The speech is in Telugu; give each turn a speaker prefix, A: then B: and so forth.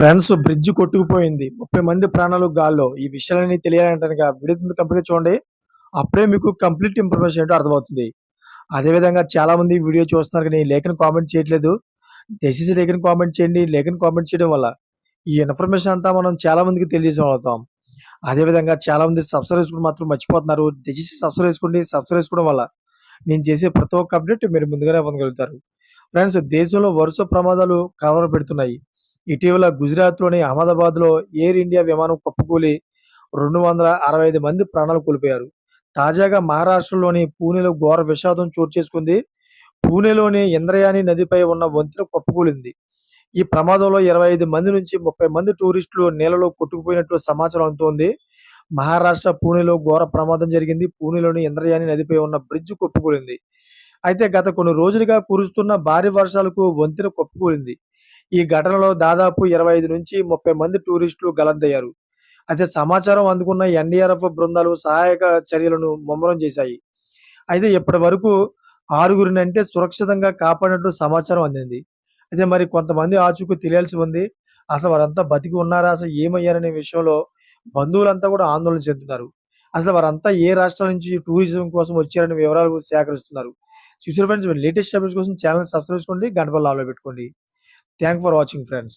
A: ఫ్రెండ్స్ బ్రిడ్జ్ కొట్టుకుపోయింది. ముప్పై మంది ప్రాణాలు గాల్లో. ఈ విషయాలన్నీ తెలియాలంటే వీడియో కంప్లీట్ చూడండి అప్పుడే మీకు కంప్లీట్ ఇన్ఫర్మేషన్ ఏంటో అర్థమవుతుంది. అదేవిధంగా చాలా మంది వీడియో చూస్తున్నారు కానీ లేఖను కామెంట్ చేయట్లేదు. దయచేసి లేఖను కామెంట్ చేయండి. లేఖను కామెంట్ చేయడం వల్ల ఈ ఇన్ఫర్మేషన్ అంతా మనం చాలా మందికి తెలియజేయగలుగుతాం. అదేవిధంగా చాలా మంది సబ్స్క్రైబ్ చేసుకుని మాత్రం మర్చిపోతున్నారు. దయచేసి సబ్స్క్రైబ్ చేసుకోండి. సబ్స్క్రైబ్ చేసుకోవడం వల్ల నేను చేసే ప్రతి ఒక్క అప్డేట్ మీరు ముందుగానే పొందగలుగుతారు. ఫ్రెండ్స్ దేశంలో వరుస ప్రమాదాలు కలవర పెడుతున్నాయి. ఇటీవల గుజరాత్లోని అహ్మదాబాద్లో ఎయిర్ ఇండియా విమానం కుప్పకూలి రెండు వందల అరవై ఐదు మంది ప్రాణాలు కోల్పోయారు. తాజాగా మహారాష్ట్రలోని పూణేలో ఘోర విషాదం చోటు చేసుకుంది. పూణేలోని ఇంద్రయాని నదిపై ఉన్న వంతెన కుప్పకూలింది. ఈ ప్రమాదంలో ఇరవై ఐదు మంది నుంచి ముప్పై మంది టూరిస్టులు నీళ్ళలో కొట్టుకుపోయినట్లు సమాచారం అందుతోంది. మహారాష్ట్ర పూణేలో ఘోర ప్రమాదం జరిగింది. పూణేలోని ఇంద్రయాని నదిపై ఉన్న బ్రిడ్జ్ కుప్పకూలింది. అయితే గత కొన్ని రోజులుగా కురుస్తున్న భారీ వర్షాలకు వంతెన కొప్పుకూలింది. ఈ ఘటనలో దాదాపు ఇరవై ఐదు నుంచి ముప్పై మంది టూరిస్టులు గలంతయ్యారు. అయితే సమాచారం అందుకున్న ఎన్డీఆర్ఎఫ్ బృందాలు సహాయక చర్యలను ముమ్మరం చేశాయి. అయితే ఇప్పటి వరకు ఆరుగురిని అంటే సురక్షితంగా కాపాడినట్లు సమాచారం అందింది. అయితే మరి కొంతమంది ఆచూకు తెలియాల్సి ఉంది. అసలు వారంతా బతికి ఉన్నారా? అసలు ఏమయ్యారనే విషయంలో బంధువులంతా కూడా ఆందోళన చెందుతున్నారు. అసలు వారంతా ఏ రాష్ట్రాల నుంచి టూరిజం కోసం వచ్చారనే వివరాలు సేకరిస్తున్నారు. చూసారు ఫ్రెండ్స్ లేటెస్ట్ అప్డేట్స్ కోసం ఛానల్ సబ్స్క్రైబ్ చేసుకోండి గంట ఆలో పెట్టుకోండి. Thank for watching friends.